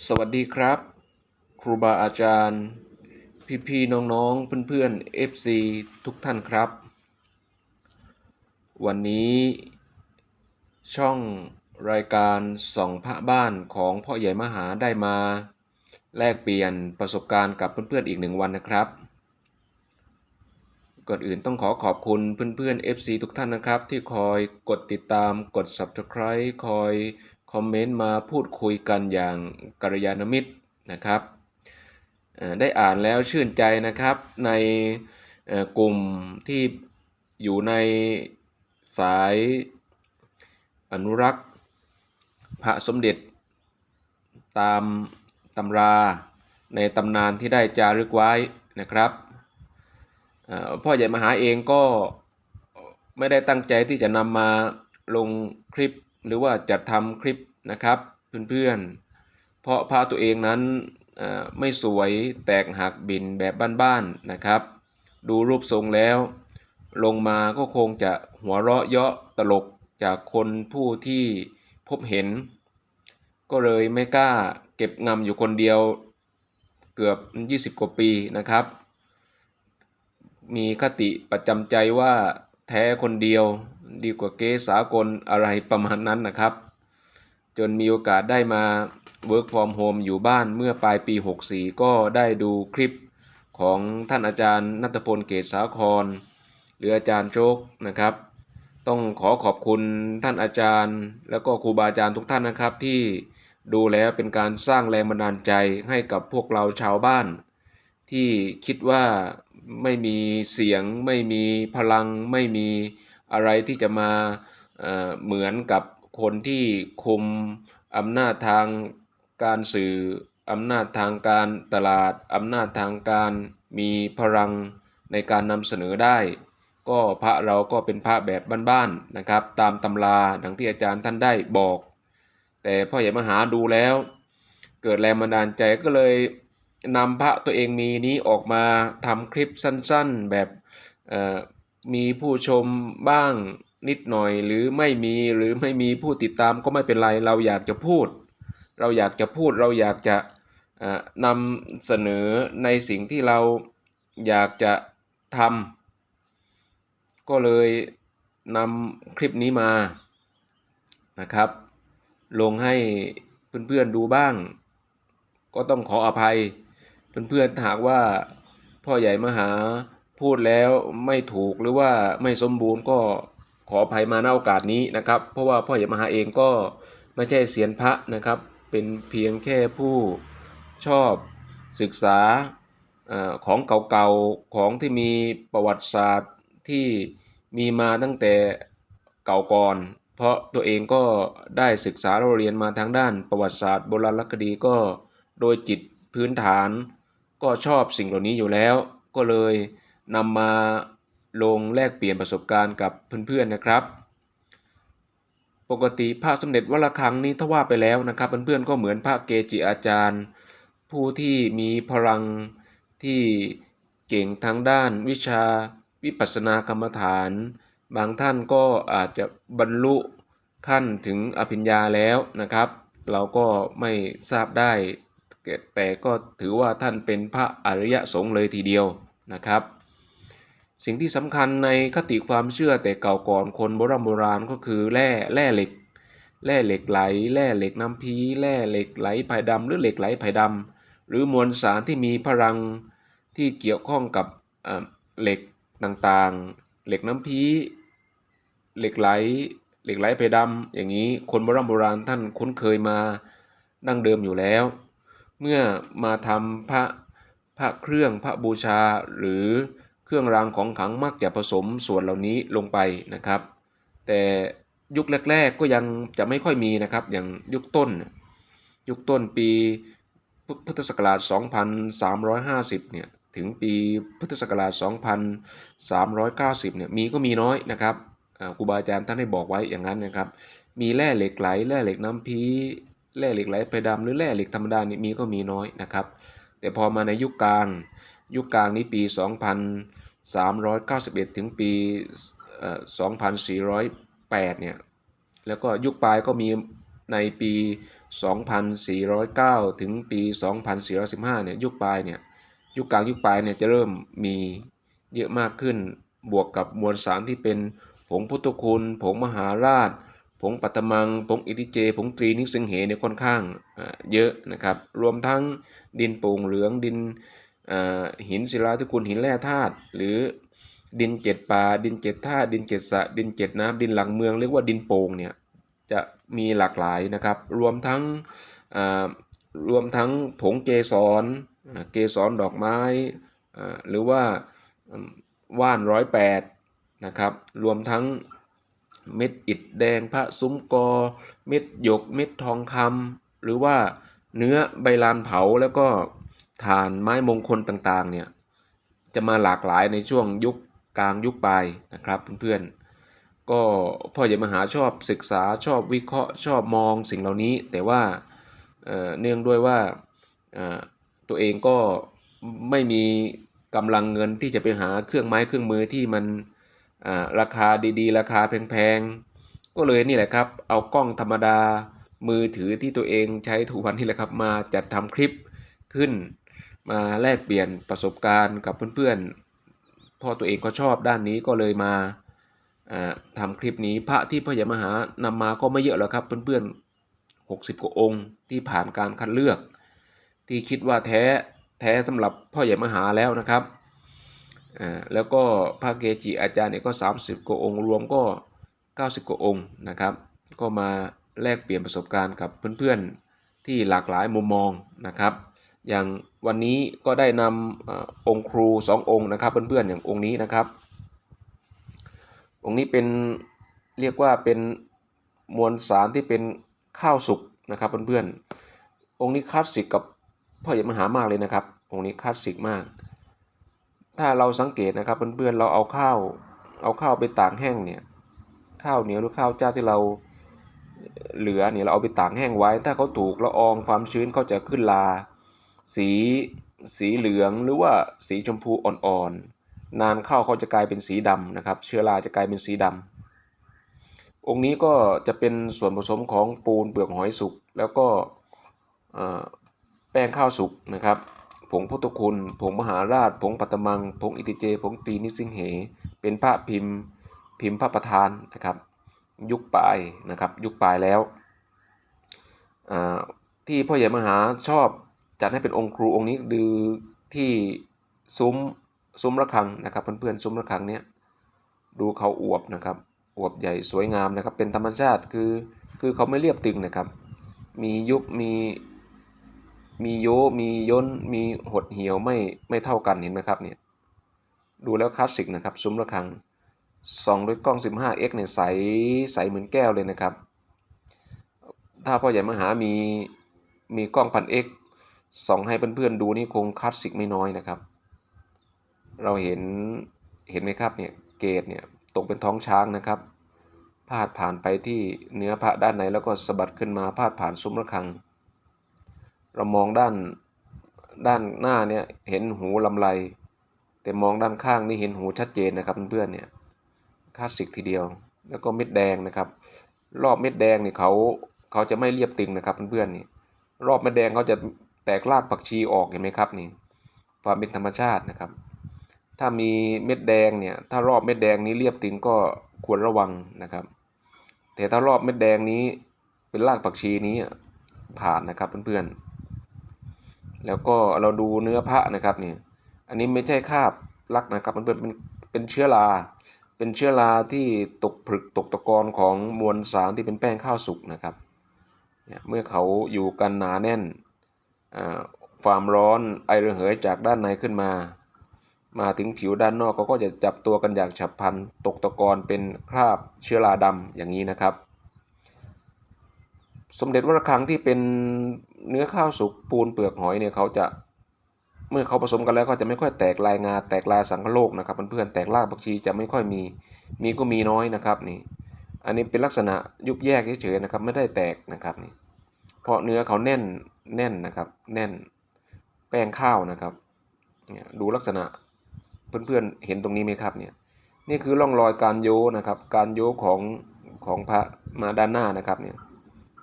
สวัสดีครับ ครูบาอาจารย์ พี่ๆน้องๆเพื่อนๆ FC ทุกท่านครับ วันนี้ ช่องรายการส่องพระบ้านของพ่อใหญ่มหาได้มา แลกเปลี่ยนประสบการณ์กับเพื่อนๆอีกหนึ่งวันนะครับ ก่อนอื่นต้องขอขอบคุณเพื่อนๆ FC ทุกท่านนะครับ ที่คอยกดติดตามกด Subscribe คอย คอมเมนต์มาพูดคุยกันอย่างกัลยาณมิตรนะครับได้อ่านแล้วชื่นใจนะครับในกลุ่มที่อยู่ในสายอนุรักษ์พระสมเด็จ ตามตำราในตำนานที่ได้จารึกไว้นะครับพ่อใหญ่มหาเองก็ไม่ได้ตั้งใจที่จะนำมาลงคลิป หรือว่าจัดทำคลิปนะครับเพื่อนๆ เพราะพระตัวเองนั้นไม่สวยแตกหักบินแบบบ้านๆนะครับ ดูรูปทรงแล้ว ลงมาก็คงจะหัวเราะเยาะตลกจากคนผู้ที่พบเห็น ก็เลยไม่กล้าเก็บงำอยู่คนเดียวเกือบ 20 กว่าปีนะครับ มีคติประจำใจว่าแท้คนเดียว ดีกว่าเกสากลอะไรประมาณนั้นนะครับ จนมีโอกาสได้มา work from home อยู่บ้านเมื่อปลายปี 64 ก็ได้ดูคลิปของท่านอาจารย์นัทพลเกษสาคร หรืออาจารย์โชคนะครับ ต้องขอขอบคุณท่านอาจารย์ แล้วก็ครูบาอาจารย์ทุกท่านนะครับที่ดูแล้วเป็นการสร้างแรงบันดาลใจให้กับพวกเราชาวบ้าน ที่คิดว่าไม่มีเสียง ไม่มีพลังไม่มี อะไรที่จะมาเหมือนกับคนที่คุมอำนาจทางการสื่ออำนาจทางการตลาดอำนาจทางการมีพลังในการนำเสนอได้ ก็พระเราก็เป็นพระแบบบ้านๆนะครับ ตามตำราดังที่อาจารย์ท่านได้บอก แต่พ่อใหญ่มหาดูแล้ว เกิดแรงบันดาลใจก็เลยนำพระตัวเองมีนี้ออกมาทำคลิปสั้นๆแบบ มีผู้ชมบ้างนิดหน่อย หรือไม่มีหรือไม่มีผู้ติดตามก็ไม่เป็นไร เราอยากจะพูด เราอยากจะพูดเราอยากจะนำเสนอในสิ่งที่เราอยากจะทำก็เลยนำคลิปนี้มานะครับ ลงให้เพื่อนๆดูบ้าง ก็ต้องขออภัย เพื่อนๆถ้าหากว่าพ่อใหญ่มหา พูดแล้วไม่ถูกหรือว่าไม่สมบูรณ์ก็ขออภัยมาณโอกาสนี้นะครับ เพราะว่าพ่อใหญ่มหาเองก็ไม่ใช่เสียนพระนะครับ เป็นเพียงแค่ผู้ชอบศึกษาอของเก่าๆของที่มีประวัติศาสตร์ที่มีมาตั้งแต่เก่าก่อน เพราะตัวเองก็ได้ศึกษาเราเรียนมาทางด้านประวัติศาสตร์โบราณคดีก็โดยจิตพื้นฐาน ก็ชอบสิ่งเหล่านี้อยู่แล้ว ก็เลย นำมาลงแลกเปลี่ยนประสบการณ์กับเพื่อนๆนะครับ ปกติพระสมเด็จวัดระฆังนี้ถ้าว่าไปแล้วนะครับ เพื่อนๆก็เหมือนพระเกจิอาจารย์ ผู้ที่มีพลังที่เก่งทางด้านวิชาวิปัสสนากรรมฐาน บางท่านก็อาจจะบรรลุขั้นถึงอภิญญาแล้วนะครับ เราก็ไม่ทราบได้ แต่ก็ถือว่าท่านเป็นพระอริยสงฆ์เลยทีเดียวนะครับ สิ่งที่สำคัญในคติความเชื่อแต่เก่าก่อนคนโบราณโบราณก็คือแร่แร่เหล็กแร่เหล็กไหลแร่เหล็กน้ำพีแร่เหล็กไหลไผ่ดำหรือเหล็กไหลไผ่ดำหรือมวลสารที่มีพลังที่เกี่ยวข้องกับเอ่อเหล็กต่างๆ เหล็กน้ำพีเหล็กไหลเหล็กไหลไผ่ดำอย่างนี้คนโบราณโบราณท่านคุ้นเคยมาดั้งเดิมอยู่แล้ว เมื่อมาทำพระพระเครื่องพระบูชาหรือ เครื่องรางของขลังมักจะผสมส่วนเหล่านี้ลงไปนะครับ แต่ยุคแรก ๆก็ยังจะไม่ค่อยมีนะครับอย่างยุคต้น ยุคต้นปีพุทธศักราช 2350 เนี่ยถึงปีพุทธศักราช 2390 เนี่ยมีก็มีน้อยนะครับอ่าครูบาอาจารย์ท่านได้บอกไว้อย่างนั้นนะครับ มีแร่เหล็กไหลแร่เหล็กน้ำพีแร่เหล็กไหลไผ่ดำหรือแร่เหล็กธรรมดานี่มีก็มีน้อยนะครับ แต่พอมาในยุคกลาง ยุคกลางนี้ปี 391 ถึงปีเอ่อ2408 เนี่ย แล้วก็ยุคปลายก็มีในปี 2409 ถึงปี 2415 เนี่ย ยุคปลายเนี่ย ยุคกลางยุคปลายเนี่ยจะเริ่มมีเยอะมากขึ้น บวกกับมวลสารที่เป็นผงพุทธคุณ ผงมหาราช ผงปัตตมัง ผงอิติเจ ผงตรีนิสิงเหเนี่ยค่อนข้างเยอะนะครับ รวมทั้งดินโป่งเหลือง ดิน หินศิลาทุกุลหินแร่ธาตุหรือดินเจ็ดป่าดินเจ็ดธาตุดินเจ็ดสะดินเจ็ดน้ำดินหลังเมืองเรียกว่าดินโป่งเนี่ยจะมีหลากหลายนะครับ รวมทั้งรวมทั้งผงเกสรเกสรดอกไม้หรือว่าว่านร้อยแปดนะครับรวมทั้งเม็ดอิฐแดงพระซุ้มกอ เม็ดหยก เม็ดทองคำหรือว่าเนื้อใบลานเผาแล้วก็ ฐานไม้มงคลต่างๆเนี่ยจะมาหลากหลายในช่วงยุคกลางยุคปลายนะครับเพื่อนๆ ก็พ่อใหญ่มหาชอบศึกษาชอบวิเคราะห์ชอบมองสิ่งเหล่านี้ แต่ว่าเนื่องด้วยว่าตัวเองก็ไม่มีกำลังเงินที่จะไปหาเครื่องไม้เครื่องมือที่มันราคาดีๆ ราคาแพงๆ ก็เลยนี่แหละครับ เอากล้องธรรมดามือถือที่ตัวเองใช้ทุกวันนี่แหละครับมาจัดทำคลิปขึ้น มาแลกเปลี่ยนประสบการณ์กับเพื่อนๆพ่อตัวเองก็ชอบด้านนี้ก็เลยมาทำคลิปนี้พระที่พระยามหานำมาก็ไม่เยอะแล้วครับเพื่อนๆ 60 กว่าองค์ที่ผ่านการคัดเลือก ที่คิดว่าแท้แท้สำหรับพ่อใหญ่มหาแล้วนะครับแล้วก็พระเกจิอาจารย์เนี่ยก็ 30 กว่าองค์รวมก็ 90 กว่าองค์นะครับ ก็มาแลกเปลี่ยนประสบการณ์กับเพื่อนๆที่หลากหลายมุมมองนะครับ อย่างวันนี้ก็ได้นำอองค์ครู 2 องค์นะครับเพื่อนๆอย่างองค์นี้นะครับ องค์นี้เป็นเรียกว่าเป็นมวลสารที่เป็นข้าวสุกนะครับเพื่อนๆองค์นี้คลาสสิกกับพ่อใหญ่มหามากเลยนะครับ องค์นี้คลาสสิกมาก ถ้าเราสังเกตนะครับเพื่อนๆเราเอาข้าวเอาข้าวไปตากแห้งเนี่ยข้าวเหนียวหรือข้าวเจ้าที่เราเหลือเนี่ยเราเอาไปตากแห้งไว้ ถ้าเขาถูกละอองความชื้นเขาจะขึ้นลา สีสีเหลืองหรือว่าสีชมพูอ่อนๆนานเข้าเขาจะกลายเป็นสีดำนะครับ เชื้อราจะกลายเป็นสีดำองค์นี้ก็จะเป็นส่วนผสมของปูนเปลือกหอยสุกแล้วก็แป้งข้าวสุกนะครับผงพุทธคุณ ผงมหาราช ผงปัตมัง ผงอิติเจ ผงตีนิสิงเห เป็นพระพิมพ์ พิมพ์พระประธานนะครับ ยุคปลายนะครับ ยุคปลายแล้ว ที่พ่อใหญ่มหาชอบ จัดให้เป็นองค์ครูองค์นี้คือที่ซุ้มซุ้มระฆังนะครับเพื่อนๆซุ้มระฆังเนี้ยดูเขาอวบนะครับอวบใหญ่สวยงามนะครับ เป็นธรรมชาติคือคือเขาไม่เรียบตึงนะครับ มียุบมีมีโยมีย้นมีหดเหี่ยวไม่ไม่เท่ากันเห็นไหมครับเนี่ยดูแล้วคลาสสิกนะครับซุ้มระฆังส่องด้วยกล้อง 15x เนี่ยใสใสเหมือนแก้วเลยนะครับ ถ้าพ่อใหญ่มหามีมีกล้องพัน x ส่องให้เพื่อนๆดูนี่คงคลาสสิกไม่น้อยนะครับ เราเห็นเห็นไหมครับเนี่ยเกตเนี่ยตกเป็นท้องช้างนะครับ พาดผ่านไปที่เนื้อพระด้านในแล้วก็สะบัดขึ้นมาพาดผ่านซุ้มระฆัง เรามองด้านด้านหน้าเนี่ยเห็นหูลำไร แต่มองด้านข้างนี่เห็นหูชัดเจนนะครับเพื่อนๆเนี่ยคลาสสิกทีเดียว แล้วก็เม็ดแดงนะครับ รอบเม็ดแดงนี่เขาเขาจะไม่เรียบตึงนะครับเพื่อนๆนี่รอบเม็ดแดงเขาจะ แตกรากผักชีออกเห็นไหมครับนี่ความเป็นธรรมชาตินะครับ ถ้ามีเม็ดแดงเนี่ยถ้ารอบเม็ดแดงนี้เรียบตึงก็ควรระวังนะครับ แต่ถ้ารอบเม็ดแดงนี้เป็นรากผักชีนี้ผ่านนะครับเพื่อนๆ แล้วก็เราดูเนื้อพระนะครับนี่อันนี้ไม่ใช่คาบลักนะครับมันเป็นเป็นเชื้อราเป็นเชื้อราที่ตกผลึกตกตะกอนของมวลสารที่เป็นแป้งข้าวสุกนะครับเมื่อเขาอยู่กันหนาแน่น ความร้อนไอระเหยจากด้านในขึ้นมา มาถึงผิวด้านนอกก็จะจับตัวกันอย่างฉับพลันตกตะกอนเป็นคราบเชื้อราดำอย่างนี้นะครับ สมเด็จวัดระฆังที่เป็นเนื้อข้าวสุกปูนเปลือกหอยเนี่ยเขาจะเมื่อเขาผสมกันแล้วก็จะไม่ค่อยแตกลายงาแตกลายสังคโลกนะครับเพื่อนๆแตกรากผักชีจะไม่ค่อยมีมีก็มีน้อยนะครับนี่อันนี้เป็นลักษณะยุบแยกเฉยๆนะครับไม่ได้แตกนะครับนี่เพราะเนื้อเขาแน่น แน่นนะครับ แน่น แป้งข้าวนะครับเนี่ยดูลักษณะเพื่อนๆเห็นตรงนี้ไหมครับเนี่ยนี่คือร่องรอยการโยนะครับ การโยของของพระมาด้านหน้านะครับเนี่ย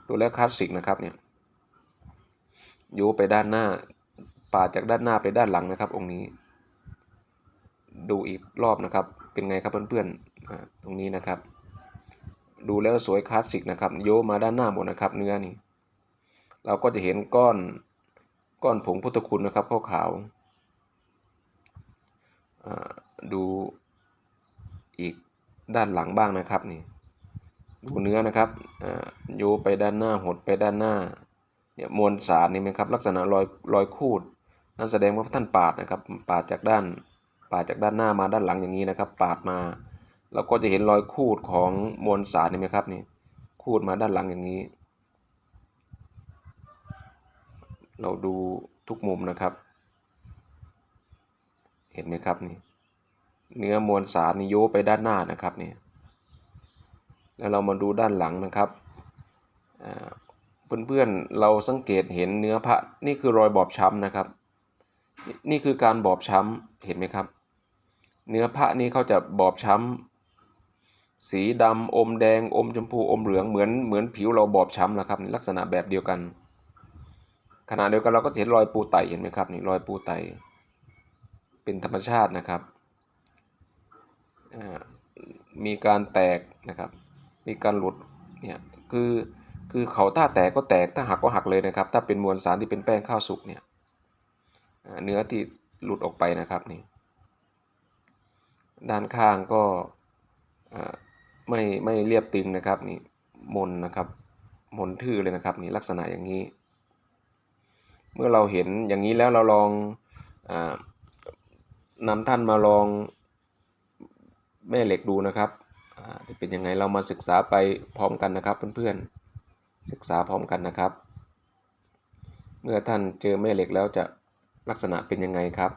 ดูแล้วคลาสสิกนะครับเนี่ยโยไปด้านหน้าปาดจากด้านหน้าไปด้านหลังนะครับ องค์นี้ ดูอีกรอบนะครับ เป็นไงครับเพื่อนๆตรงนี้นะครับ ดูแล้วสวยคลาสสิกนะครับ โยมาด้านหน้าหมดนะครับ เนื้อนี่ เราก็จะเห็นก้อนก้อนผงพุทธคุณนะครับขาวๆอ่าดูอีกด้านหลังบ้างนะครับนี่ดูเนื้อนะครับอ่าโยไปด้านหน้าหดไปด้านหน้าเนี่ยมวลสารนี่ไหมครับลักษณะรอยรอยคูดนั่นแสดงว่าท่านปาดนะครับปาดจากด้านปาดจากด้านหน้ามาด้านหลังอย่างนี้นะครับ ปาดมา เราก็จะเห็นรอยคูดของมวลสารนี่ไหมครับนี่คูดมาด้านหลังอย่างนี้ เราดูทุกมุมนะครับ เห็นไหมครับนี่เนื้อมวลสารนี่โยไปด้านหน้านะครับนี่แล้วเรามาดูด้านหลังนะครับเพื่อนๆเราสังเกตเห็นเนื้อพระนี่คือรอยบอบช้ำนะครับ นี่คือการบอบช้ำเห็นไหมครับ เนื้อพระนี่เขาจะบอบช้ำสีดำอมแดงอมชมพูอมเหลืองเหมือนเหมือนผิวเราบอบช้ำนะครับลักษณะแบบเดียวกัน ขณะเดียวกันเราก็เห็นรอยปูไตเห็นไหมครับนี่รอยปูไตเป็นธรรมชาตินะครับมีการแตกนะครับ มีการหลุดเนี่ยคือคือเขาถ้าแตกก็แตกถ้าหักก็หักเลยนะครับ ถ้าเป็นมวลสารที่เป็นแป้งข้าวสุกเนี่ยเนื้อที่หลุดออกไปนะครับนี่ด้านข้างก็ไม่ไม่เรียบตึงนะครับนี่มนนะครับมนทื่อเลยนะครับนี่ลักษณะอย่างนี้ เมื่อเราเห็นอย่างนี้แล้วเราลองอนำท่านมาลองแม่เหล็กดูนะครับจะเป็นยังไงเรามาศึกษาไปพร้อมกันนะครับเพื่อนๆศึกษาพร้อมกันนะครับ เมื่อท่านเจอแม่เหล็กแล้วจะลักษณะเป็นยังไงครับ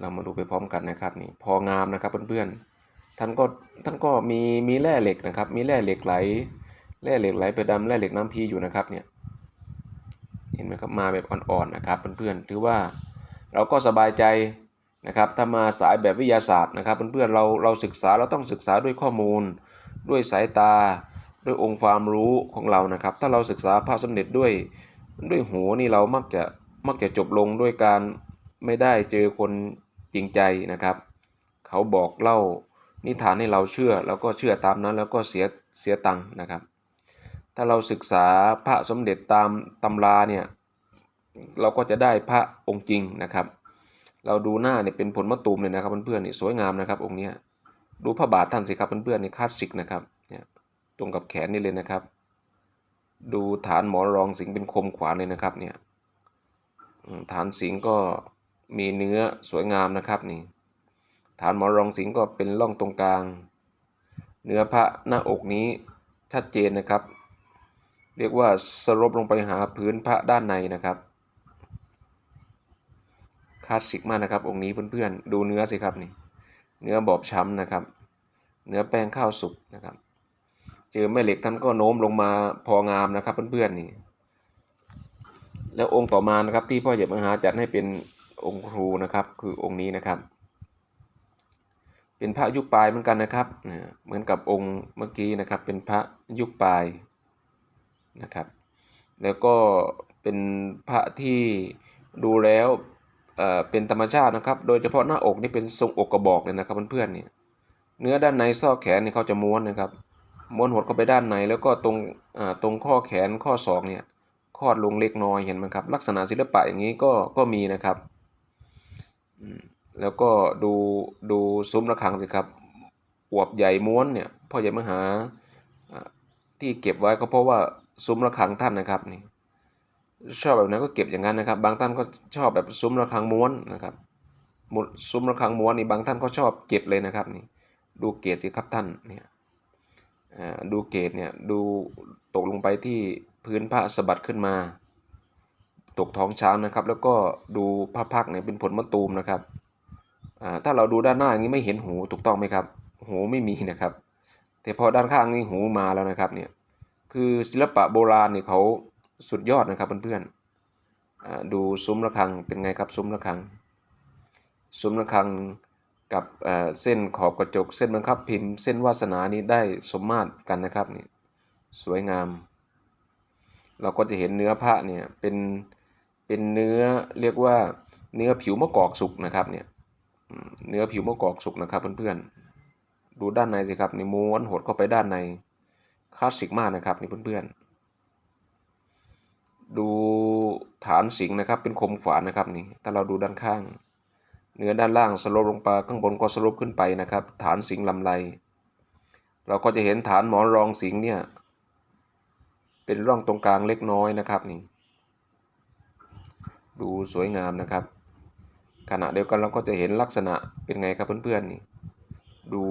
เรามาดูไปพร้อมกันนะครับนี่พองามนะครับเพื่อนๆท่านก็ท่านก็มีมีแร่เหล็กนะครับ มีแร่เหล็กไหล แร่เหล็กไหลไปดำแร่เหล็กน้ำพีอยู่นะครับเนี่ยเห็นไหมครับมาแบบอ่อนๆนะครับเพื่อนๆถือว่าเราก็สบายใจนะครับถ้ามาสายแบบวิทยาศาสตร์นะครับเพื่อนๆเราเราศึกษาเราต้องศึกษาด้วยข้อมูล ด้วยสายตา ด้วยองค์ความรู้ของเรานะครับ ถ้าเราศึกษาพระสมเด็จด้วยด้วยหูนี่เรามักจะมักจะจบลงด้วยการไม่ได้เจอคนจริงใจนะครับ เขาบอกเล่านิทานให้เราเชื่อ แล้วก็เชื่อตามนั้นแล้วก็เสียเสียตังค์นะครับ ถ้าเราศึกษาพระสมเด็จตามตำราเนี่ยเราก็จะได้พระองค์จริงนะครับ เราดูหน้าเนี่ยเป็นผลมะตูมเลยนะครับเพื่อนๆนี่สวยงามนะครับองค์นี้ดูพระบาทท่านสิครับเพื่อนๆนี่คลาสสิกนะครับเนี่ยตรงกับแขนนี่เลยนะครับ ดูฐานหมอรองสิงเป็นคมขวานเลยนะครับเนี่ยฐานสิงก็มีเนื้อสวยงามนะครับนี่ ฐานหมอรองสิงก็เป็นร่องตรงกลาง เนื้อพระหน้าอกนี้ชัดเจนนะครับ เรียกว่าสรบลงไปหาพื้นพระด้านในนะครับคลาสสิกมากนะครับ องค์นี้เพื่อนๆ ดูเนื้อสิครับนี่เนื้อบอบช้ำนะครับ เนื้อแป้งข้าวสุกนะครับ เจอแม่เหล็กท่านก็โน้มลงมาพองามนะครับเพื่อนๆนี่ แล้วองค์ต่อมานะครับที่พ่อเหยียบมหาจัดให้เป็นองค์ครูนะครับ คือองค์นี้นะครับ เป็นพระยุคปลายเหมือนกันนะครับ เหมือนกับองค์เมื่อกี้นะครับ เป็นพระยุคปลาย นะครับ แล้วก็เป็นพระที่ดูแล้วเป็นธรรมชาตินะครับ โดยเฉพาะหน้าอกนี่เป็นทรงอกกระบอกเลยนะครับเพื่อนๆเนี่ยเนื้อด้านในซอกแขนนี่เขาจะม้วนนะครับม้วนหดเข้าไปด้านในแล้วก็ตรงตรงข้อแขนข้อศอกเนี่ยคลอดลงเล็กน้อยเห็นไหมครับ ลักษณะศิลปะอย่างนี้ก็ก็มีนะครับแล้วก็ดูดูซุ้มระฆังสิครับอวบใหญ่ม้วนเนี่ยพ่อใหญ่มหาที่เก็บไว้ก็เพราะว่า ซุ้มระฆังท่านนะครับนี่ชอบแบบนั้นก็เก็บอย่างนั้นนะครับ บางท่านก็ชอบแบบซุ้มระฆังม้วนนะครับหมดซุ้มระฆังม้วนนี่บางท่านก็ชอบเก็บเลยนะครับนี่ดูเกศสิครับท่านเนี่ยดูเกศเนี่ยดูตกลงไปที่พื้นพระสะบัดขึ้นมา ตกท้องช้างนะครับ แล้วก็ดูพระพักเนี่ยเป็นผลมะตูมนะครับถ้าเราดูด้านหน้าอย่างนี้ไม่เห็นหูถูกต้องไหมครับ หูไม่มีนะครับ แต่พอด้านข้างนี่หูมาแล้วนะครับเนี่ย คือศิลปะโบราณนี่เขาสุดยอดนะครับเพื่อนๆดูซุ้มระฆังเป็นไงครับซุ้มระฆัง ซุ้มระฆังกับเส้นขอบกระจก เส้นบังคับพิมพ์เส้นวาสนานี้ได้สมมาตรกันนะครับนี่สวยงาม เราก็จะเห็นเนื้อพระเนี่ยเป็นเป็นเนื้อเรียกว่าเนื้อผิวมะกอกสุกนะครับเนี่ยเนื้อผิวมะกอกสุกนะครับเพื่อนๆดูด้านในสิครับนี่ม้วนหดเข้าไปด้านใน คลาสสิกมากนะครับนี่เพื่อนๆ ดูฐานสิงนะครับเป็นคมฝานนะครับนี่ถ้าเราดูด้านข้าง เนื้อด้านล่างสลปลงไปข้างบนก็สลปขึ้นไปนะครับ ฐานสิงลำไรเราก็จะเห็นฐานหมอนรองสิงเนี่ย เป็นร่องตรงกลางเล็กน้อยนะครับนี่ดูสวยงามนะครับ ขณะเดียวกันเราก็จะเห็นลักษณะเป็นไงครับเพื่อนๆนี่ดู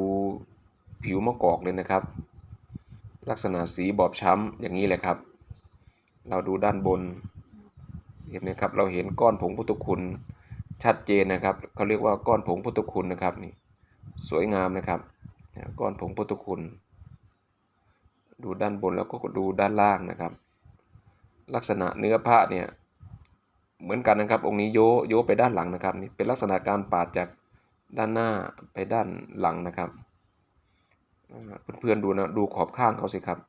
ผิวมะกอกเลยนะครับ ลักษณะสีบอบช้ำอย่างนี้เลยครับ เราดูด้านบน เห็นไหมครับ เราเห็นก้อนผงพุทธคุณชัดเจนนะครับเขาเรียกว่าก้อนผงพุทธคุณนะครับนี่สวยงามนะครับก้อนผงพุทธคุณ ดูด้านบนแล้วก็ดูด้านล่างนะครับ ลักษณะเนื้อพระเนี่ยเหมือนกันนะครับ องค์นี้โยโยไปด้านหลังนะครับนี่เป็นลักษณะการปาดจากด้านหน้าไปด้านหลังนะครับ เพื่อนๆดูนะดูขอบข้างเขาสิครับ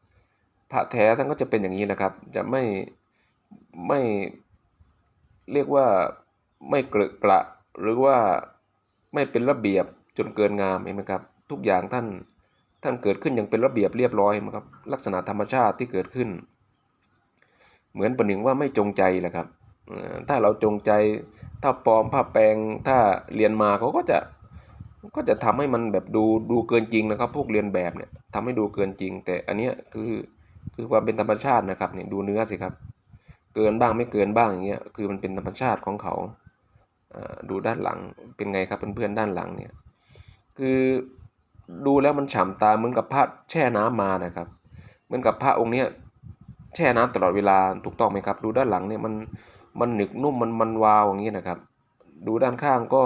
พระแท้ท่านก็จะเป็นอย่างนี้แหละครับ จะไม่ไม่เรียกว่าไม่เกลอะกระหรือว่าไม่เป็นระเบียบจนเกินงามเห็นไหมครับ ทุกอย่างท่านท่านเกิดขึ้นอย่างเป็นระเบียบเรียบร้อยนะครับ ลักษณะธรรมชาติที่เกิดขึ้น เหมือนประหนึ่งว่าไม่จงใจแหละครับถ้าเราจงใจถ้าปลอมผ้าแปลงถ้าเรียนมาเขาก็จะ ก็จะทำให้มันแบบดูดูเกินจริงนะครับ พวกเรียนแบบเนี่ยทำให้ดูเกินจริง แต่อันนี้คือคือความเป็นธรรมชาตินะครับเนี่ยดูเนื้อสิครับ เกินบ้างไม่เกินบ้างอย่างเงี้ยคือมันเป็นธรรมชาติของเขาดูด้านหลังเป็นไงครับเพื่อนๆด้านหลังเนี่ยคือดูแล้วมันฉ่ำตาเหมือนกับพระแช่น้ำมานะครับ เหมือนกับพระองค์เนี้ยแช่น้ำตลอดเวลาถูกต้องไหมครับ ดูด้านหลังเนี่ยมันมันหนึกนุ่มมันมันวาวอย่างนี้นะครับ ดูด้านข้างก็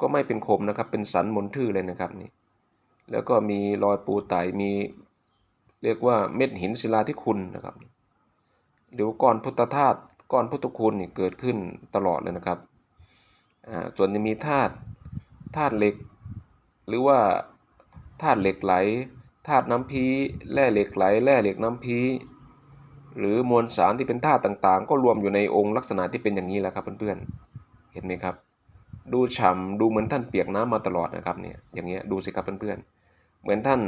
ก็ไม่เป็นคมนะครับ เป็นสันมนทื่อเลยนะครับนี่แล้วก็มีรอยปูไตมีเรียกว่าเม็ดหินศิลาที่คุณนะครับหรือก้อนพุทธธาตุก้อนพุทธคุณเกิดขึ้นตลอดเลยนะครับอ่าส่วนจะมีธาตุธาตุเหล็ก หรือว่าธาตุเหล็กไหลธาตุน้ำพีแร่เหล็กไหลแร่เหล็กน้ำพีหรือมวลสารที่เป็นธาตุต่างๆ ก็รวมอยู่ในองค์ลักษณะที่เป็นอย่างนี้แหละครับเพื่อนๆเห็นไหมครับ ดูฉ่ำดูเหมือนท่านเปียกน้ำมาตลอดนะครับเนี่ยอย่างเงี้ยดูสิครับเพื่อนๆเหมือนท่าน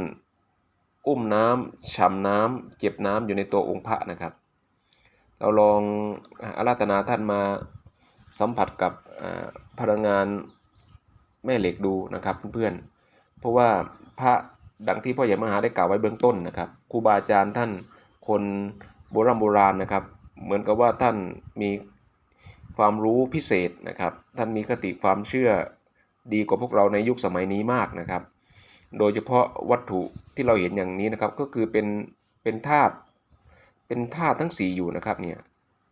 อุ้มน้ำฉ่ำน้ำเก็บน้ำอยู่ในตัวองค์พระนะครับ เราลองอาราธนาท่านมาสัมผัสกับพลังงานแม่เหล็กดูนะครับเพื่อนๆเพราะว่าพระดังที่พ่อใหญ่มหาได้กล่าวไว้เบื้องต้นนะครับครูบาอาจารย์ท่านคนโบราณโบราณนะครับ เหมือนกับว่าท่านมี ความรู้พิเศษนะครับ ท่านมีคติความเชื่อดีกว่าพวกเราในยุคสมัยนี้มากนะครับ โดยเฉพาะวัตถุที่เราเห็นอย่างนี้นะครับ ก็คือเป็นเป็นธาตุเป็นธาตุทั้ง 4 อยู่นะครับเนี่ย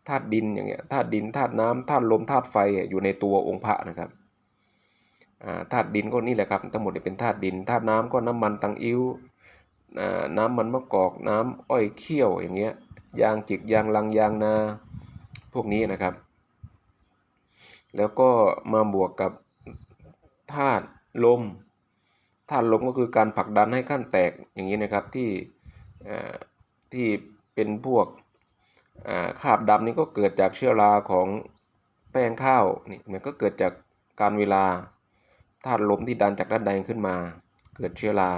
ธาตุดินอย่างเงี้ยธาตุดินธาตุน้ำธาตุลมธาตุไฟอยู่ในตัวองค์พระนะครับธาตุดินก็นี่แหละครับทั้งหมดเป็นธาตุดินธาตุน้ำก็น้ำมันตังอิ้วน้ำมันมะกอกน้ำอ้อยเขี้ยวอย่างเงี้ยยางจิกยางลังยางนาพวกนี้นะครับ แล้วก็มาบวกกับธาตุลมธาตุลมก็คือการผลักดันให้ขั้นแตกอย่างนี้นะครับที่ที่เป็นพวกคาบดำนี่ก็เกิดจากเชื้อราของแป้งข้าวนี่มันก็เกิดจากการเวลาธาตุลมที่ดันจากด้านใดขึ้นมา เกิดเชื้อรา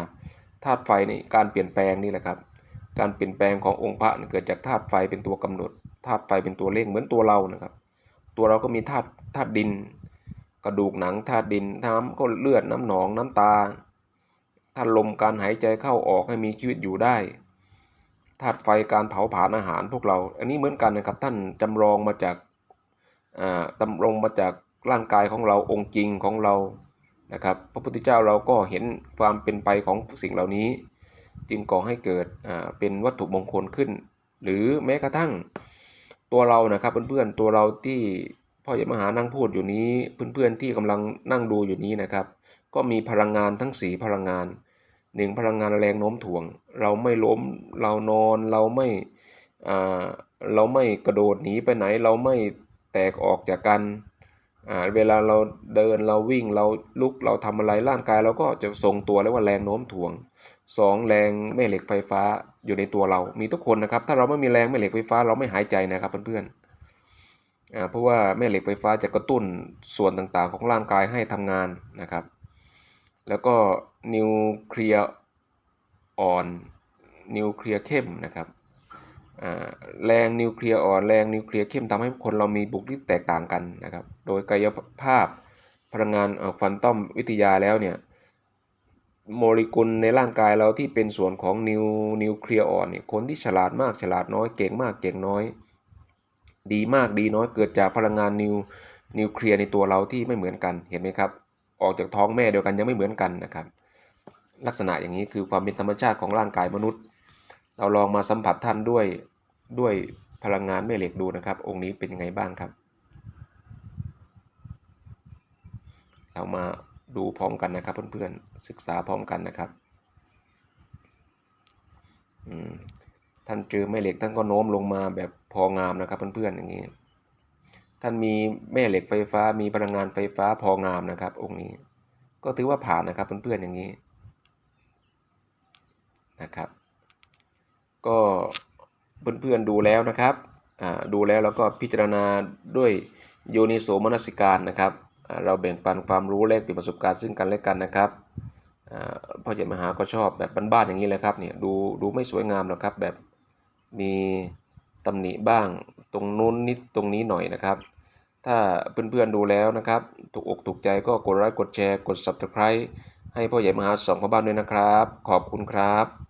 ธาตุไฟนี่การเปลี่ยนแปลงนี่แหละครับ การเปลี่ยนแปลงขององค์พระเกิดจากธาตุไฟเป็นตัวกำหนดธาตุไฟเป็นตัวเลขเหมือนตัวเรานะครับ ตัวเราก็มีธาตุธาตุดิน กระดูกหนังธาตุดินน้ำก็เลือดน้ำหนองน้ำตาธาตุลมการหายใจเข้าออกให้มีชีวิตอยู่ได้ธาตุไฟการเผาผลาญอาหารพวกเรา อันนี้เหมือนกันนะครับท่านจำลองมาจากจำลองมาจากร่างกายของเราองค์จริงของเรานะครับพระพุทธเจ้าเราก็เห็นความเป็นไปของสิ่งเหล่านี้ จึงก่อให้เกิดเป็นวัตถุมงคลขึ้น หรือแม้กระทั่ง ตัวเรานะครับเพื่อนๆตัวเราที่พ่อใหญ่มหานั่งพูดอยู่นี้ เพื่อนๆที่กำลังนั่งดูอยู่นี้นะครับ ก็มีพลังงานทั้งสีพลังงานหนึ่งพลังงานแรงโน้มถ่วง เราไม่ล้มเรานอนเราไม่เราไม่กระโดดหนีไปไหนเราไม่แตกออกจากกันเวลาเราเดินเราวิ่งเราลุกเราทำอะไรร่างกายเราก็จะทรงตัวแล้วว่าแรงโน้มถ่วง สองแรงแม่เหล็กไฟฟ้าอยู่ในตัวเรา มีทุกคนนะครับ ถ้าเราไม่มีแรงแม่เหล็กไฟฟ้าเราไม่หายใจนะครับเพื่อนๆเพราะว่าแม่เหล็กไฟฟ้าจะกระตุ้นส่วนต่างๆ ของร่างกายให้ทำงานนะครับ แล้วก็นิวเคลียร์อ่อนนิวเคลียร์เข้มนะครับแรงนิวเคลียร์อ่อนแรงนิวเคลียร์เข้มทำให้คนเรามีบุคลิกแตกต่างกันนะครับ โดยกายภาพพลังงานฟันต้อมวิทยาแล้วเนี่ย โมเลกุลในร่างกายเราที่เป็นส่วนของนิวนิวเคลียร์อ่อนเนี่ยคนที่ฉลาดมากฉลาดน้อยเก่งมากเก่งน้อย ดีมากดีน้อยเกิดจากพลังงานนิวนิวเคลียร์ในตัวเราที่ไม่เหมือนกันเห็นไหมครับ ออกจากท้องแม่เดียวกันยังไม่เหมือนกันนะครับ ลักษณะอย่างนี้คือความเป็นธรรมชาติของร่างกายมนุษย์ เราลองมาสัมผัสท่านด้วยด้วยพลังงานแม่เหล็กดูนะครับ องค์นี้เป็นยังไงบ้างครับ เรามา ดูพร้อมกันนะครับเพื่อนๆศึกษาพร้อมกันนะครับท่านเจอแม่เหล็กท่านก็โน้มลงมาแบบพองามนะครับเพื่อนๆอย่างนี้ ท่านมีแม่เหล็กไฟฟ้ามีพลังงานไฟฟ้าพองามนะครับ องค์นี้ ก็ถือว่าผ่านนะครับเพื่อนๆอย่างนี้นะครับ ก็เพื่อนๆดูแล้วนะครับดูแล้วแล้วก็พิจารณาด้วยโยนิโสมนสิการนะครับ เราแบ่งปันความรู้แลกเปลี่ยนประสบการณ์ซึ่งกันและกันนะครับพ่อเจ็ดมหาก็ชอบแบบบ้านๆอย่างนี้เลยครับเนี่ยดูดูไม่สวยงามหรอกครับแบบมีตำหนิบ้าง ตรงนู้นนิดตรงนี้หน่อยนะครับ ถ้าเพื่อนๆดูแล้วนะครับ ถูกอกถูกใจก็กดไลค์กดแชร์กด subscribe ให้พ่อใหญ่มหาสองพ่อบ้านด้วยนะครับ ขอบคุณครับ